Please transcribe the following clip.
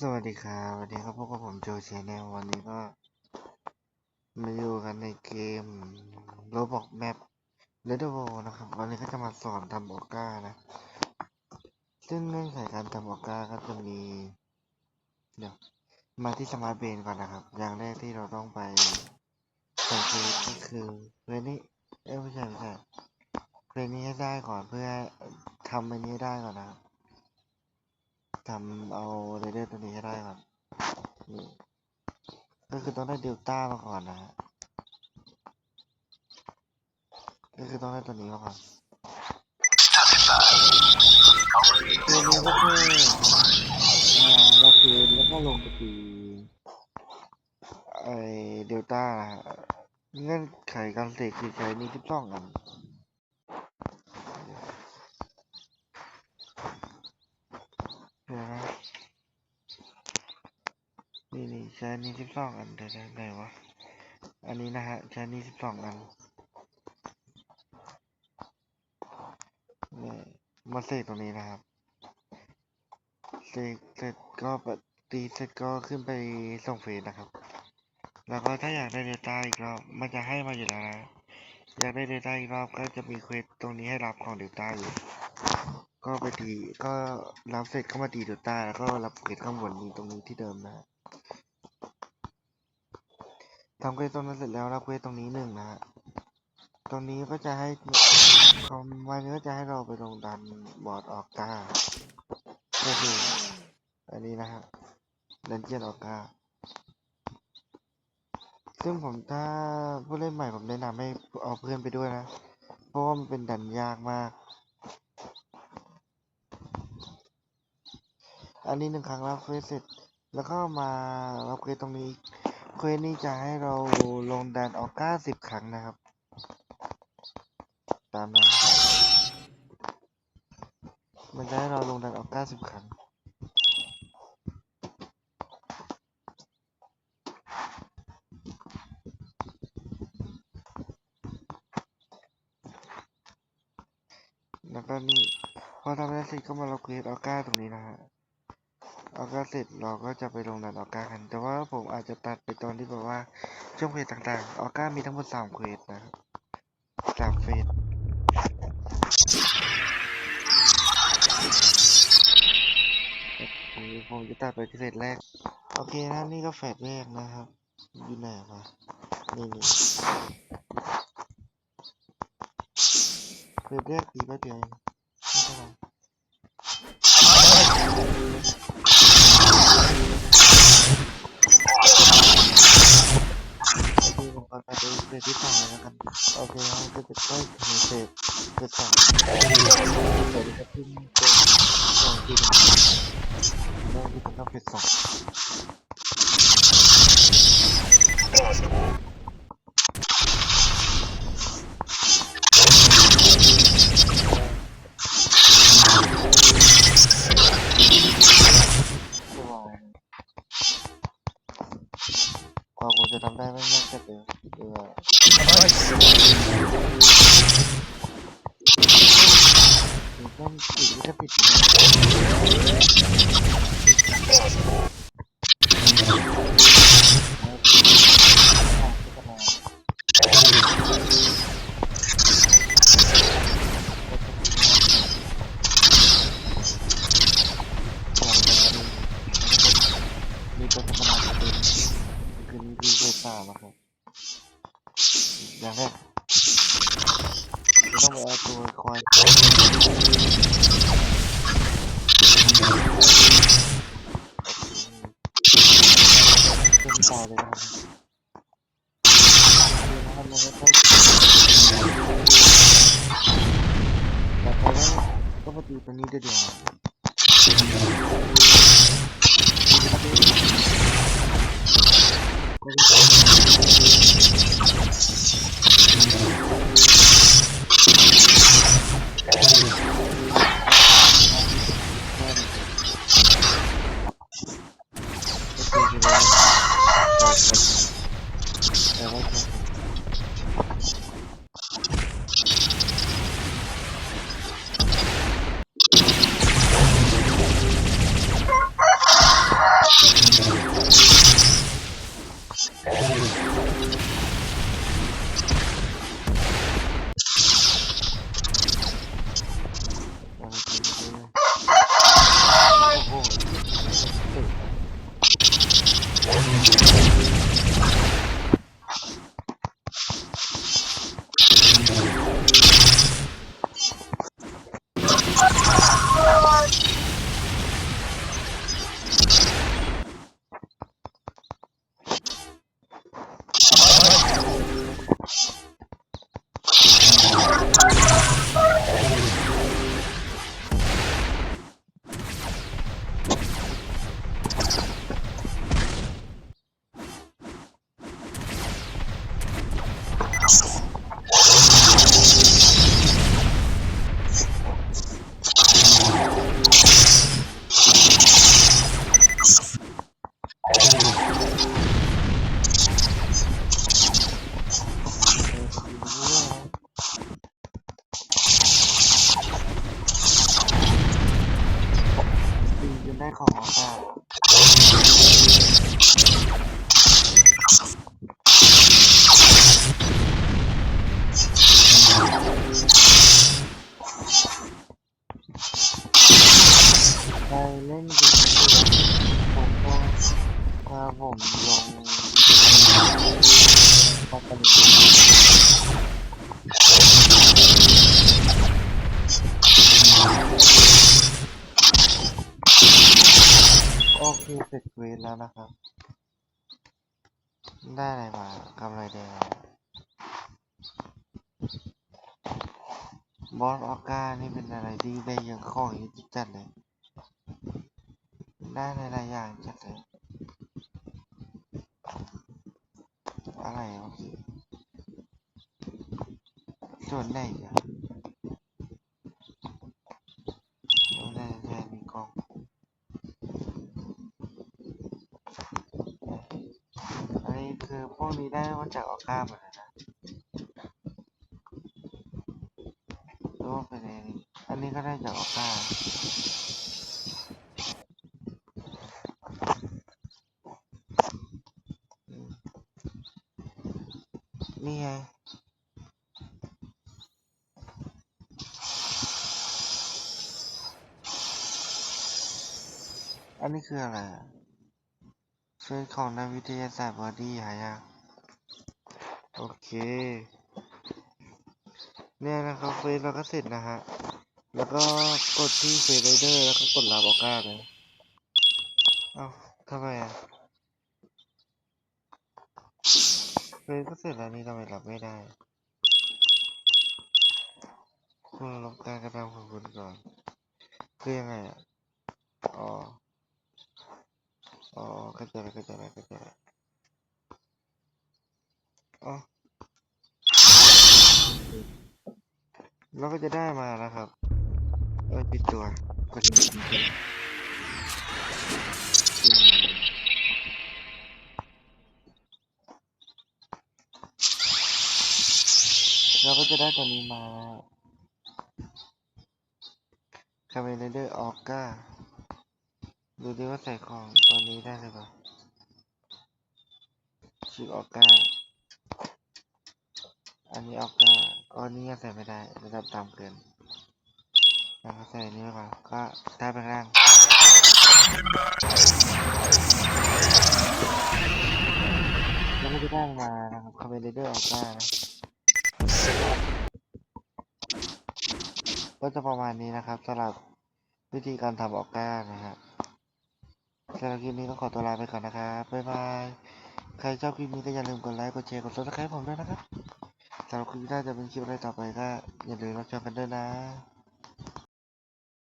สวัสดีครับวันนี้ก็พบกับผมโจชแนลวันนี้ก็มาอยู่กันในเกมโรบอกแมปเลดโวนะครับ วันนี้ก็จะมาสอนทำออก้านะ ซึ่งเงื่อนไขการทำออก้าก็จะมี เดี๋ยว มาที่สมาร์ทเบนก่อนนะครับ อย่างแรกที่เราต้องไปสังเกตก็คือเพลงนี้เอ้ยไม่ใช่ไม่ใช่เพลงนี้ให้ได้ก่อนเพื่อทำอันนี้ได้ก่อนนะครับ ทำเอาเรเดอร์ตัวนี้ให้ได้ก่อนนี่ก็คือต้องได้เดลต้ามาก่อนนะฮะก็คือต้องได้ตัวนี้มาก่อนตัวนี้ก็คืออ่าเราคือแล้วก็ลงไปตีไอเดลต้านะเงื่อนไขการเสกคือใช้นี่ที่ต้องอัน เดี๋ยวนะ นี่นี่ใช้อันนี้สิบสองอันเดี๋ยวได้ไหนวะ อันนี้นะฮะใช้อันนี้สิบสองอันนี่มาเสกตรงนี้นะครับเสกเสร็จก็ปตีเสร็จก็ขึ้นไปส่งเฟสนะครับ แล้วก็ถ้าอยากได้เดต้าอีกรอบมันจะให้มาอยู่แล้วนะอยากได้เดต้าอีกรอบก็จะมีเควสตรงนี้ให้รับของเดต้าอยู่ก็ไปตีก็รับเสร็จก็มาตีเดต้าแล้วก็รับเควสข้างบนนี้ตรงนี้ที่เดิมนะฮะ ทำเควสตรงนั้นเสร็จแล้วรับเควสตรงนี้หนึ่งนะฮะตรงนี้ก็จะให้คอมมันก็จะให้เราไปลงดันบอร์ดออกกาก็คืออันนี้นะฮะดันเจียนออกกาซึ่งผมถ้าผู้เล่นใหม่ผมแนะนำให้เอาเพื่อนไปด้วยนะ เพราะว่ามันเป็นดันยากมาก อันนี้หนึ่งครั้งรับเควสเสร็จ แล้วก็มารับเควสตรงนี้อีก ควสนี้จะให้เราลงดันออกก้าสิบครั้งนะครับ ตามนั้น มันจะให้เราลงดันออกก้าสิบครั้งแล้วก็นี่พอทำได้เสร็จก็มาเราเควสออก้าตรงนี้นะฮะ ออก้าเสร็จเราก็จะไปลงดันออก้ากัน แต่ว่าผมอาจจะตัดไปตอนที่แบบว่าช่วงเควสต่างๆออก้ามีทั้งหมดสามเควสนะครับสามเฟสโอเคผมจะตัดไปที่เฟสแรก โอเคนะนี่ก็เฟสแรกนะครับอยู่ไหนวะนี่นี่เฟสแรกตีแป๊บเดียวไม่เท่าไร เดูเฟสที่สามแล้วกันโอเคครับก็จะได้ถึงเฟสร็จสองเสร็จจะขึ้นเป็นสองที่หนึ่งเริ่มที่จะต้องเฟสสอง กว่าผมจะทำได้ไม่ยากจัดเจะต้องไได้ของอะไปเล่นเกมนี้ผมก็พาผม สร็จเวสแล้วนะครับ ได้อะไรมากำไรแดงบอสออก้านี่เป็นอะไรที่ได้ยอะของเยอะจัดเลย ได้หลายอย่างจัดเลย อะไรวะส่วนไหนอะไม่ได้แค่มีกล้อง อันนี้คือพวก นี้ได้มาจากออก้าหมดเลยนะรือว่าเป็นอันนี้อันนี้ก็ได้จากออก้านี่ไงอันนี้คืออะไรอะเฟซของนักวิทยาศาสตร์บอดี้หายาก โอเค เนี่ยนะครับเฟซเราก็เสร็จนะฮะ แล้วก็กดที่เฟซไรเดอร์แล้วก็กดรับอก้าเลยเอ้าทำไมอะเฟซก็เสร็จแล้วนี่ทำไมรับไม่ได้ คุณลบการกระทำของคุณก่อน คือยังไงอะ อ๋อ อ๋อเข้าใจแล้วเข้าใจแล้วเข้าใจแล้วอ๋อ เราก็จะได้มานะครับเออปิดตัวกดเราก็จะได้ตัวนี้มาคาเมนเดอร์ออก้าดูดิว่าใส่ของตัวนี้ได้หรือเปล่าชื่อออก้า อันนี้ออก้าอ๋อนี่ยังใส่ไม่ได้ระดับต่ำเกินแล้วก็ใส่อันนี้ไว้ก่อนก็ได้ไปร่างแล้วก็จะได้มานะครับคาเมนเดอร์ออก้านะก็จะประมาณนี้นะครับสำหรับวิธีการทำออก้านะฮะสำหรับคลิปนี้ก็ขอตัวลาไปก่อนนะครับบ๊ายบาย ใครชอบคลิปนี้ก็อย่าลืมกดไลค์ กดแชร์ กดซับสไครต์ผมด้วยนะครับ สำหรับคลิปหน้าจะเป็นคลิปอะไรต่อไปก็อย่าลืมรับชมกันด้วยนะ